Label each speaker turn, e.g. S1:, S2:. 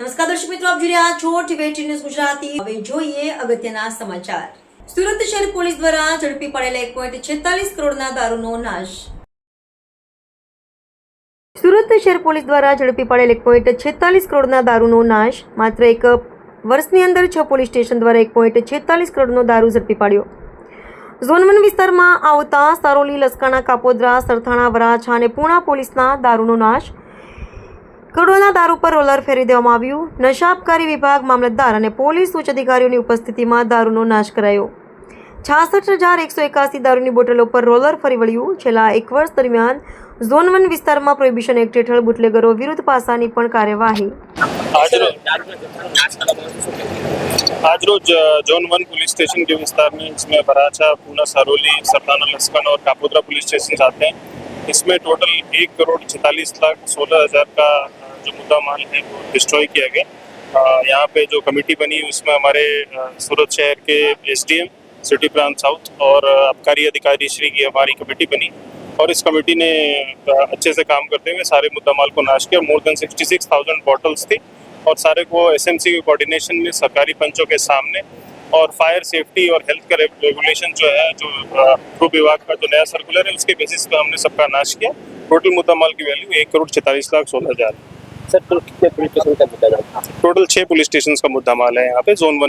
S1: નમસ્કાર દર્શક મિત્રો, આપ જોઈ રહ્યા છો ટીવી ન્યૂઝ ગુજરાતી. હવે જોઈએ અગત્યના સમાચાર. સુરત શહેર પોલીસ દ્વારા ઝડપી પડેલા એક પોઈન્ટ છેતાલીસ કરોડના દારૂનો નાશ. સુરત શહેર પોલીસ દ્વારા ઝડપી પડેલ એક પોઈન્ટ છેતાલીસ કરોડના દારૂનો નાશ. માત્ર એક વર્ષની અંદર છ પોલીસ સ્ટેશન દ્વારા એક પોઈન્ટ છેતાલીસ કરોડનો દારૂ ઝડપી પાડ્યો. ઝોન વન વિસ્તારમાં આવતા સારોલી, લસકાણા, કાપોદ્રા, સરથાણા, વરાછા અને પૂણા પોલીસના દારૂનો નાશ. લાકડોના દાર ઉપર રોલર ફેરવી દેવામાં આવ્યું. નશાબકારી વિભાગ મામલતદાર અને પોલીસ ઉચ્ચ અધિકારીઓની ઉપસ્થિતિમાં દારૂનો નાશ કરાયો. છાસઠ હજાર એકસો એકાસી દારૂની બોટલો પર રોલર ફરી વળ્યું. છેલ્લા એક વર્ષ દરમિયાન ઝોન વન વિસ્તારમાં પ્રોહિબિશન એક્ટ હેઠળ બુટલેગરો વિરુદ્ધ પાસાની પણ કાર્યવાહી.
S2: આજરોજ ઝોન વન પોલીસ સ્ટેશન के विस्तार में इसमें बराचा पूना सरोली सरदाना लस्कन और कापोद्रा पुलिस स्टेशन आते हैं इसमें टोटल एक करोड़ छतालीस लाख सोलह जो मुद्दा माल है वो डिस्ट्रॉय किया गया। यहाँ पे जो कमेटी बनी, उसमें हमारे सूरत शहर के एसडीएम सिटी प्रांत साउथ और आबकारी अधिकारी श्री की हमारी कमेटी बनी। और इस कमेटी ने अच्छे से काम करते हुए सारे मुद्दा माल को नाश किया। More than sixty six thousand bottles थी और सारे को एसएमसी के कोऑर्डिनेशन में, सरकारी पंचों के सामने और फायर सेफ्टी और हेल्थ का रेगुलेशन जो है, जो गृह विभाग का जो नया सर्कुलर है, उसके बेसिस पर हमने सबका नाश किया। टोटल मुद्दा माल की वैल्यू एक करोड़ छितालीस लाख सोलह हज़ार।
S3: सर कितने पुलिस स्टेशन का मुद्दा
S2: टोटल छः पुलिस स्टेशन का मुद्दा माल है यहाँ पे जोन वन